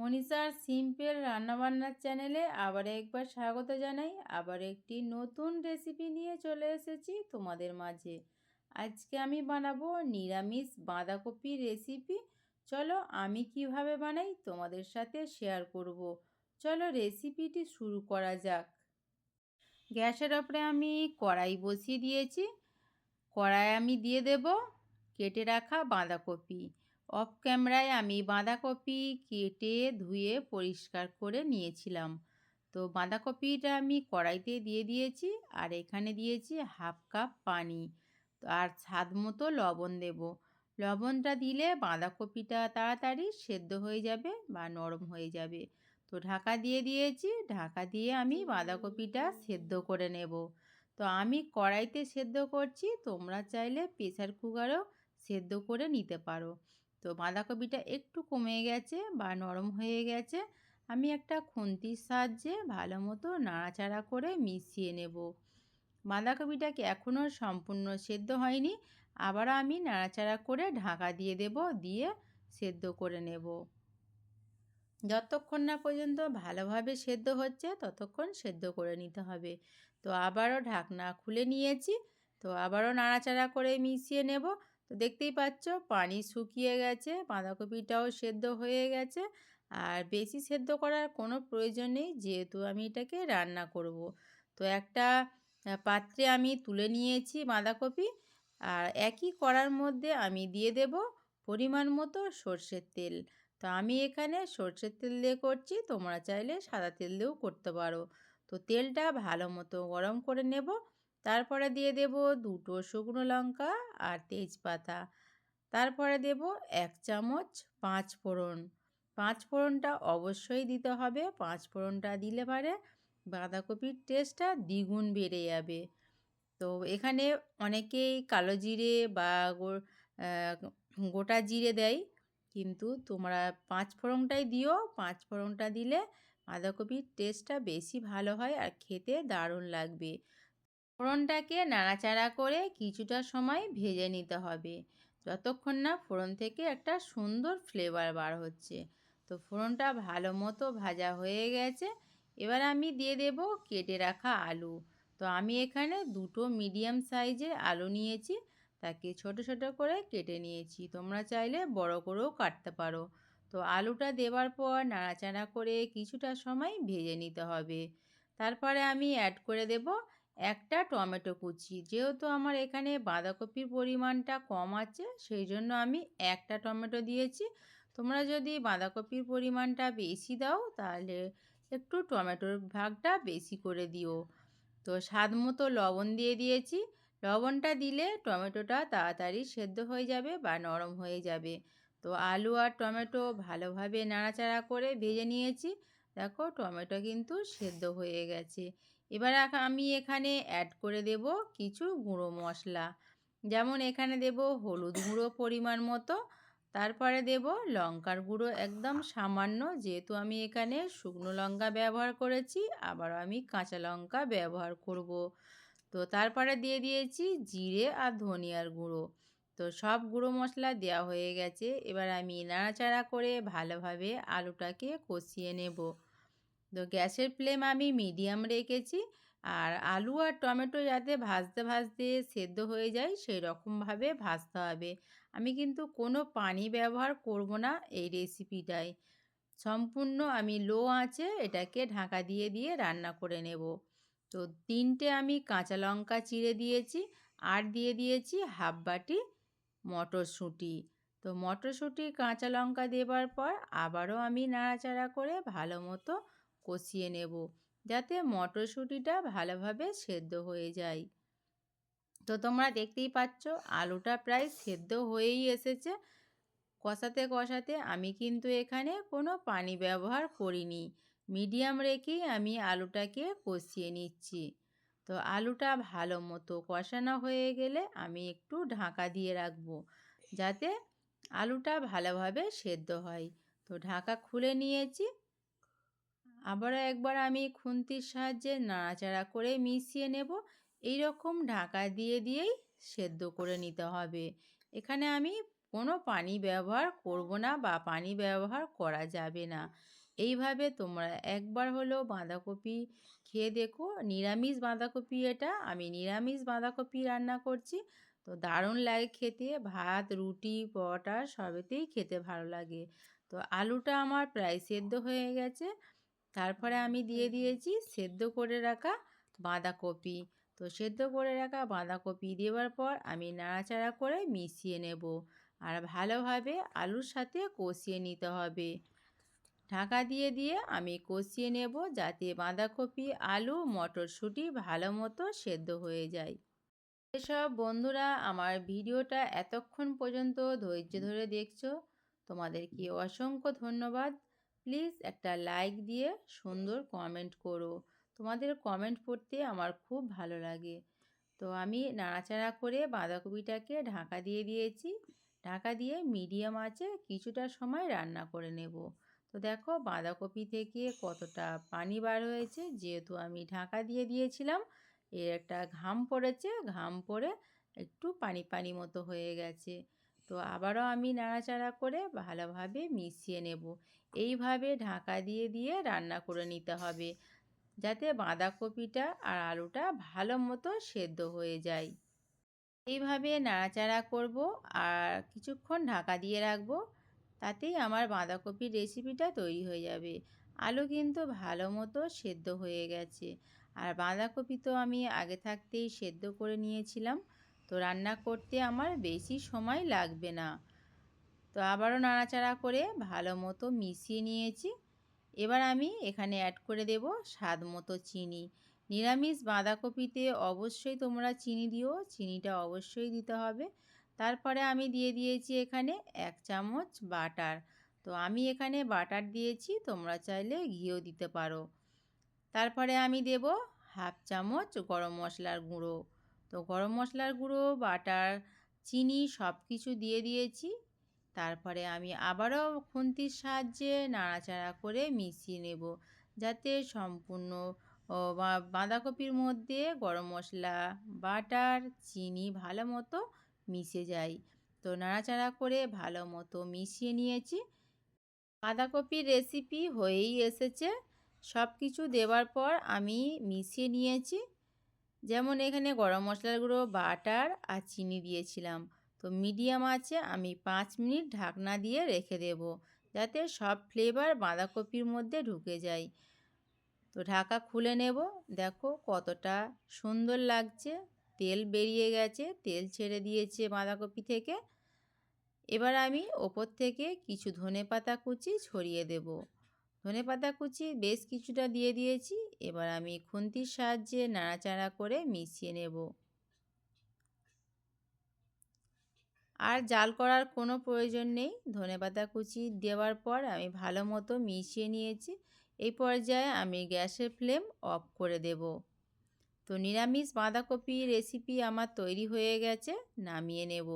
মনীষার simple রান্নাবান্নার চ্যানেলে আবার একবার স্বাগত জানাই। আবার একটি নতুন রেসিপি নিয়ে চলে এসেছি তোমাদের মাঝে। আজকে আমি বানাবো নিরামিষ বাঁধাকপির রেসিপি। চলো আমি কীভাবে বানাই তোমাদের সাথে শেয়ার করব। চলো রেসিপিটি শুরু করা যাক। গ্যাসের ওপরে আমি কড়াই বসিয়ে দিয়েছি। কড়াই আমি দিয়ে দেব। কেটে রাখা বাঁধাকপি। অফ ক্যামেরায় আমি বাঁধাকপি কেটে ধুয়ে পরিষ্কার করে নিয়েছিলাম। তো বাঁধাকপিটা আমি কড়াইতে দিয়ে দিয়েছি আর এখানে দিয়েছি হাফ কাপ পানি। আর স্বাদ মতো লবণ দেব। লবণটা দিলে বাঁধাকপিটা তাড়াতাড়ি সেদ্ধ হয়ে যাবে বা নরম হয়ে যাবে। তো ঢাকা দিয়ে দিয়েছি। ঢাকা দিয়ে আমি বাঁধাকপিটা সেদ্ধ করে নেব। তো আমি কড়াইতে সেদ্ধ করছি। তোমরা চাইলে প্রেসার কুকারও সেদ্ধ করে নিতে পারো। তো বাঁধাকপিটা একটু কমে গেছে বা নরম হয়ে গেছে, আমি একটা খুন্তির সাহায্যে ভালো মতো নাড়াচাড়া করে মিশিয়ে নেব। বাঁধাকপিটাকে এখনও সম্পূর্ণ সেদ্ধ হয়নি আবার আমি নাড়াচাড়া করে ঢাকা দিয়ে দেব, দিয়ে সেদ্ধ করে নেব। যতক্ষণ না পর্যন্ত ভালোভাবে সেদ্ধ হচ্ছে, ততক্ষণ সেদ্ধ করে নিতে হবে। তো আবারও ঢাকনা খুলে নিয়েছি, তো আবারও নাড়াচাড়া করে মিশিয়ে নেব তো দেখতেই পাচ্ছ পানি শুকিয়ে গেছে, বাঁধাকপিটাও সেদ্ধ হয়ে গেছে। আর বেশি সেদ্ধ করার কোনো প্রয়োজন নেই, যেহেতু আমি এটাকে রান্না করব। তো একটা পাত্রে আমি তুলে নিয়েছি বাঁধাকপি। আর একই করার মধ্যে আমি দিয়ে দেব পরিমাণ মতো সর্ষের তেল। তো আমি এখানে সর্ষের তেল দিয়ে করছি, তোমরা চাইলে সাদা তেল দিয়েও করতে পারো। তো তেলটা ভালো মতো গরম করে নেব। তারপরে দিয়ে দেব দুটো শুকনো লঙ্কা আর তেজপাতা। তারপরে দেব এক চামচ পাঁচ ফোড়ন। পাঁচ ফোড়নটা অবশ্যই দিতে হবে। পাঁচ ফোড়নটা দিলে পারে বাঁধাকপির টেস্টটা দ্বিগুণ বেড়ে যাবে। তো এখানে অনেকেই কালো জিরে বা গোটা জিরে দেয়, কিন্তু তোমরা পাঁচ ফোড়নটাই দিও। পাঁচ ফোড়নটা দিলে বাঁধাকপির টেস্টটা বেশি ভালো হয় আর খেতে দারুণ লাগবে। ফোড়নটাকে নাড়াচাড়া করে কিছুটা সময় ভেজে নিতে হবে। যতক্ষণ না ফোড়ন থেকে একটা সুন্দর ফ্লেভার বার হচ্ছে। তো ফোড়নটা ভালো মতো ভাজা হয়ে গেছে। এবার আমি দিয়ে দেব কেটে রাখা আলু। তো আমি এখানে দুটো মিডিয়াম সাইজের আলু নিয়েছি। তাকে ছোট ছোট করে কেটে নিয়েছি। তোমরা চাইলে বড় করেও কাটতে পারো। তো আলুটা দেওয়ার পর নাড়াচাড়া করে কিছুটা সময় ভেজে নিতে হবে। তারপরে আমি অ্যাড করে দেব একটা টমেটো কুচি। যেহেতু আমার এখানে বাঁধাকপির পরিমাণটা কম আছে, সেই জন্য আমি একটা টমেটো দিয়েছি। তোমরা যদি বাঁধাকপির পরিমাণটা বেশি দাও, তাহলে একটু টমেটোর ভাগটা বেশি করে দিও। তো স্বাদ মতো লবণ দিয়ে দিয়েছি। লবণটা দিলে টমেটোটা তাড়াতাড়ি সেদ্ধ হয়ে যাবে বা নরম হয়ে যাবে। তো আলু আর টমেটো ভালোভাবে নাড়াচাড়া করে ভেজে নিয়েছি। দেখো টমেটো কিন্তু সেদ্ধ হয়ে গেছে। এবার আমি এখানে অ্যাড করে দেব কিছু গুঁড়ো মশলা। যেমন এখানে দেব হলুদ গুঁড়ো পরিমাণ মতো, তারপরে দেব লঙ্কার গুঁড়ো একদম সামান্য, যেহেতু আমি এখানে শুকনো লঙ্কা ব্যবহার করেছি আবার আমি কাঁচা লঙ্কা ব্যবহার করব। তো তারপরে দিয়ে দিয়েছি জিরে আর ধনিয়ার গুঁড়ো। তো সব গুঁড়ো মশলা দেওয়া হয়ে গেছে, এবার আমি নাড়াচাড়া করে ভালোভাবে আলুটাকে কষিয়ে নেব। তো গ্যাসের ফ্লেম আমি মিডিয়াম রেখেছি। আর আলু আর টমেটো যাতে ভাজতে ভাজতে সেদ্ধ হয়ে যায় সেই রকমভাবে ভাজতে হবে। আমি কিন্তু কোনো পানি ব্যবহার করব না এই রেসিপিটায় সম্পূর্ণ আমি লো আঁচে এটাকে ঢাকা দিয়ে দিয়ে রান্না করে নেব। তো তিনটে আমি কাঁচা লঙ্কা চিড়ে দিয়েছি আর দিয়ে দিয়েছি হাফ বাটি মটরশুঁটি। তো মটরশুঁটি কাঁচা লঙ্কা দেবার পর আবারও আমি নাড়াচাড়া করে ভালো মতো কষিয়ে নেব, যাতে মটরশুঁটিটা ভালোভাবে সেদ্ধ হয়ে যায়। তো তোমরা দেখতেই পাচ্ছ, আলুটা প্রায় সেদ্ধ হয়েই এসেছে। কষাতে কষাতে আমি কিন্তু এখানে কোনো পানি ব্যবহার করিনি। মিডিয়াম রেখেই আমি আলুটাকে কষিয়ে নিচ্ছি। তো আলুটা ভালো মতো কষানো হয়ে গেলে আমি একটু ঢাকা দিয়ে রাখব, যাতে আলুটা ভালোভাবে সেদ্ধ হয়। তো ঢাকা খুলে নিয়েছি আবারও একবার আমি খুন্তির সাহায্যে নাড়াচাড়া করে মিশিয়ে নেব। এই রকম ঢাকা দিয়ে দিয়েই সেদ্ধ করে নিতে হবে। এখানে আমি কোনো পানি ব্যবহার করব না বা পানি ব্যবহার করা যাবে না। এইভাবে তোমরা একবার হলো বাঁধাকপি খেয়ে দেখো। নিরামিষ বাঁধাকপি এটা। আমি নিরামিষ বাঁধাকপি রান্না করছি। তো দারুণ লাগে খেতে। ভাত, রুটি, পরোটা সবেতেই খেতে ভালো লাগে। তো আলুটা আমার প্রায় সেদ্ধ হয়ে গেছে। তারপরে আমি দিয়ে দিয়েছি সেদ্ধ করে রাখা বাঁধাকপি। তো সেদ্ধ করে রাখা বাঁধাকপি দেওয়ার পর আমি নাড়াচাড়া করে মিশিয়ে নেব আর ভালোভাবে আলুর সাথে কষিয়ে নিতে হবে। ঢাকা দিয়ে দিয়ে আমি কষিয়ে নেব যাতে বাঁধাকপি, আলু, মটরশুঁটি ভালো মতো সেদ্ধ হয়ে যায়। এসব বন্ধুরা আমার ভিডিওটা এতক্ষণ পর্যন্ত ধৈর্য ধরে দেখছ। তোমাদেরকে অসংখ্য ধন্যবাদ। প্লিজ একটা লাইক দিয়ে সুন্দর কমেন্ট করো। তোমাদের কমেন্ট পড়তে আমার খুব ভালো লাগে। তো আমি নাড়াচাড়া করে বাঁধাকপিটাকে ঢাকা দিয়ে দিয়েছি। ঢাকা দিয়ে মিডিয়াম আছে কিছুটা সময় রান্না করে নেব। তো দেখো বাঁধাকপি থেকে কতটা পানি বার হয়েছে। যেহেতু আমি ঢাকা দিয়ে দিয়েছিলাম, এর একটা ঘাম পড়েছে। ঘাম পড়ে একটু পানি পানি মতো হয়ে গেছে। তো আবারও আমি নাড়াচাড়া করে ভালোভাবে মিশিয়ে নেব। এইভাবে ঢাকা দিয়ে দিয়ে রান্না করে নিতে হবে যাতে বাঁধাকপিটা আর আলুটা ভালো মতো সেদ্ধ হয়ে যায়। এইভাবে নাড়াচাড়া করব আর কিছুক্ষণ ঢাকা দিয়ে রাখব, তাতেই আমার বাঁধাকপির রেসিপিটা তৈরি হয়ে যাবে। আলু কিন্তু ভালো মতো সেদ্ধ হয়ে গেছে। আর বাঁধাকপি তো আমি আগে থাকতেই সেদ্ধ করে নিয়েছিলাম। তো রান্না করতে আমার বেশি সময় লাগবে না। তো আবারও নাড়াচাড়া করে ভালো মতো মিশিয়ে নিয়েছি। এবার আমি এখানে অ্যাড করে দেব স্বাদ মতো চিনি। নিরামিষ বাঁধাকপিতে অবশ্যই তোমরা চিনি দিও, চিনিটা অবশ্যই দিতে হবে। তারপরে আমি দিয়ে দিয়েছি এখানে এক চামচ বাটার। তো আমি এখানে বাটার দিয়েছি, তোমরা চাইলে ঘিও দিতে পারো। তারপরে আমি দেব হাফ চামচ গরম মশলার গুঁড়ো। তো গরম মশলার গুঁড়ো, বাটার, চিনি সব কিছু দিয়ে দিয়েছি। তারপরে আমি আবারও খুন্তির সাহায্যে নাড়াচাড়া করে মিশিয়ে নেব যাতে সম্পূর্ণ বাঁধাকপির মধ্যে গরম মশলা, বাটার, চিনি ভালো মতো মিশে যায়। তো নাড়াচাড়া করে ভালো মতো মিশিয়ে নিয়েছি। বাঁধাকপির রেসিপি হয়েই এসেছে। সব কিছু দেওয়ার পর আমি মিশিয়ে নিয়েছি। যেমন এখানে গরম মশলার গুঁড়ো, বাটার আর চিনি দিয়েছিলাম। তো মিডিয়াম আছে আমি পাঁচ মিনিট ঢাকনা দিয়ে রেখে দেব, যাতে সব ফ্লেভার বাঁধাকপির মধ্যে ঢুকে যায়। তো ঢাকা খুলে নেব। দেখো কতটা সুন্দর লাগছে। তেল বেরিয়ে গেছে, তেল ছেড়ে দিয়েছে বাঁধাকপি থেকে। এবার আমি ওপর থেকে কিছু ধনে পাতা কুচি ছড়িয়ে দেব। ধনে পাতা কুচি বেশ কিছুটা দিয়ে দিয়েছি। এবার আমি খুন্তির সাহায্যে নাড়াচাড়া করে মিশিয়ে নেব। আর জাল করার কোনো প্রয়োজন নেই। ধনেপাতা কুচি দেওয়ার পর আমি ভালো মতো মিশিয়ে নিয়েছি। এই পর্যায়ে আমি গ্যাসের ফ্লেম অফ করে দেব। তো নিরামিষ বাঁধাকপি রেসিপি আমার তৈরি হয়ে গেছে, নামিয়ে নেব।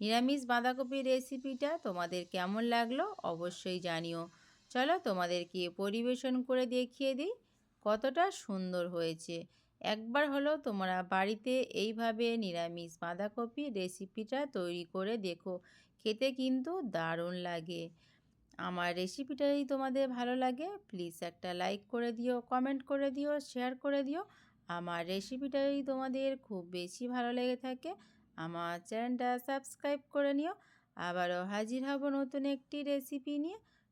নিরামিষ বাঁধাকপির রেসিপিটা তোমাদের কেমন লাগল অবশ্যই জানিও। চলো তোমাদেরকে পরিবেশন করে দেখিয়ে দিই কতটা সুন্দর হয়েছে। একবার হলো তোমরা বাড়িতে এইভাবে নিরামিষ বাঁধাকপি রেসিপিটা তৈরি করে দেখো, খেতে কিন্তু দারুণ লাগে। আমার রেসিপিটাই তোমাদের ভালো লাগে প্লিজ একটা লাইক করে দিও কমেন্ট করে দিও শেয়ার করে দিও। আমার রেসিপিটাই তোমাদের খুব বেশি ভালো লেগে থাকে, আমার চ্যানেলটা সাবস্ক্রাইব করে নিও। আবারও হাজির হব নতুন একটি রেসিপি নিয়ে।